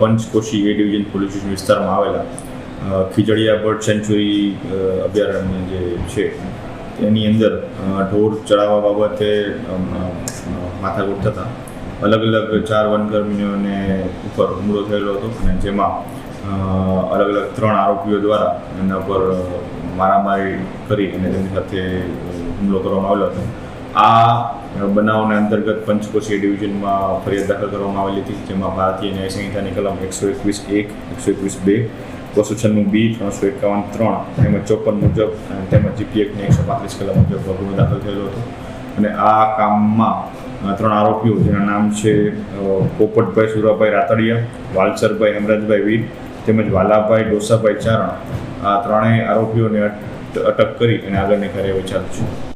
Panchkoshi A division police station વિસ્તારમાં આવેલા Khijadiya bird sanctuary અભયારણ્ય જે છે, એની અંદર ઢોર ચડાવવા બાબતે માથાકૂટ થતાં. અલગ અલગ ચાર વનકર્મીઓને ઉપર હુમલો થયેલો હતો અને જેમાં અલગ અલગ ત્રણ આરોપીઓ દ્વારા એના પર મારામારી કરી અને તેમની સાથે હુમલો કરવામાં આવેલો હતો. આ બનાવને અંતર્ગત પંચકોશી ડિવિઝનમાં ફરિયાદ દાખલ કરવામાં આવેલી હતી, જેમાં ભારતીય ન્યાય સંહિતાની કલમ એકસો એકવીસ એક, એકસો એકવીસ બે, બસો છન્નું બી, ત્રણસો એકાવન ત્રણ તેમજ ચોપન મુજબ તેમજ જીપી એકની એકસો પાંત્રીસ કલમ મુજબ ગુનો દાખલ થયેલો હતો. અને આ કામમાં ત્રણ આરોપીઓ, જેના નામ છે પોપટભાઈ, સુરાભાઈ રાતડિયા, વાલસરભાઈ, હેમરાજભાઈ વીર તેમજ વાલાભાઈ, ડોસાભાઈ ચારણ, આ ત્રણેય આરોપીઓને અટક કરી અને આગળની કાર્યવાહી ચાલુ છે.